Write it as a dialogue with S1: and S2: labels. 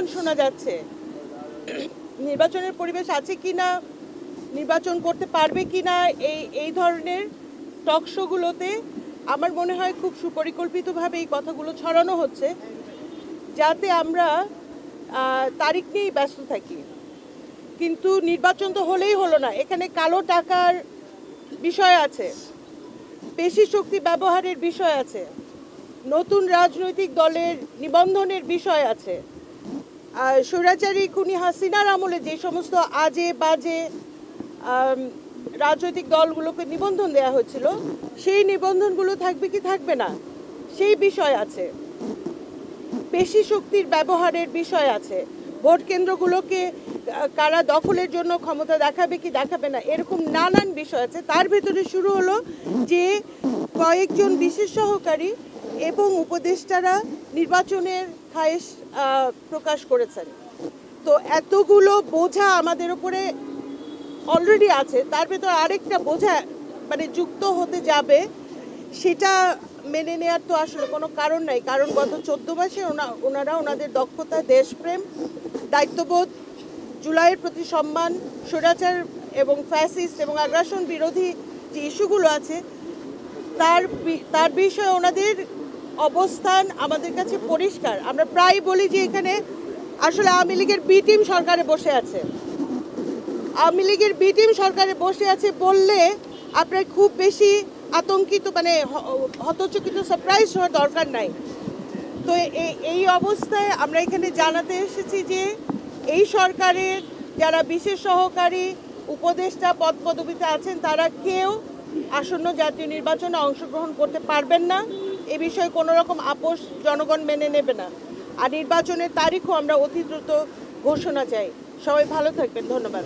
S1: Slogan শোনা যাচ্ছে। নির্বাচনের পরিবেশ আছে কি না নির্বাচন করতে পারবে কি না এই এই ধরনের টক শোগুলোতে আমার মনে হয় খুব সুপরিকল্পিতভাবে এই কথাগুলো ছড়ানো হচ্ছে, যাতে আমরা তারিখ নিয়েই ব্যস্ত থাকি। কিন্তু নির্বাচন তো হলেই হলো না, এখানে কালো টাকার বিষয় আছে পেশি শক্তি ব্যবহারের বিষয় আছে, নতুন রাজনৈতিক দলের নিবন্ধনের বিষয় আছে। স্বৈরাচারী খুনি হাসিনার আমলে যে সমস্ত আজে বাজে রাজনৈতিক দলগুলোকে নিবন্ধন দেওয়া হয়েছিল সেই নিবন্ধনগুলো থাকবে কি থাকবে না? সেই বিষয় আছে। পেশি শক্তির ব্যবহারের বিষয় আছে। ভোট কেন্দ্রগুলোকে কারা দখলের জন্য ক্ষমতা দেখাবে কি দেখাবে না, এরকম নানান বিষয় আছে। তার ভেতরে শুরু হলো যে কয়েকজন বিশেষ সহকারী এবং উপদেষ্টারা নির্বাচনের খায়েশ প্রকাশ করেছেন। তো এতগুলো বোঝা আমাদের উপরে অলরেডি আছে, তার ভেতর আরেকটা বোঝা মানে যুক্ত হতে যাবে, সেটা মেনে নেওয়ার তো আসলে কোনো কারণ নাই। কারণ গত চোদ্দ মাসে ওনা- ওনারা ওনাদের দক্ষতা, দেশপ্রেম, দায়িত্ববোধ, জুলাইয়ের প্রতি সম্মান, স্বৈরাচার এবং ফ্যাসিস্ট এবং আগ্রাসন বিরোধী যে ইস্যুগুলো আছে, তার তার বিষয়ে ওনাদের অবস্থান আমাদের কাছে পরিষ্কার। আমরা প্রায় বলি যে এখানে আসলে আওয়ামী লীগের বি টিম সরকারে বসে আছে। আওয়ামী লীগের বি টিম সরকারে বসে আছে বললে আপনার খুব বেশি আতঙ্কিত মানে হতচকিত সারপ্রাইজ হওয়ার দরকার নাই। তো এই অবস্থায় আমরা এখানে জানাতে এসেছি যে এই সরকারের যারা বিশেষ সহকারী উপদেষ্টা পদ পদবিতে আছেন, তারা কেউ আসন্ন জাতীয় নির্বাচনে অংশগ্রহণ করতে পারবেন না। এ বিষয়ে কোনো রকম আপোষ জনগণ মেনে নেবে না। আর নির্বাচনের তারিখও আমরা অতি দ্রুত ঘোষণা চাই। সবাই ভালো থাকবেন। ধন্যবাদ।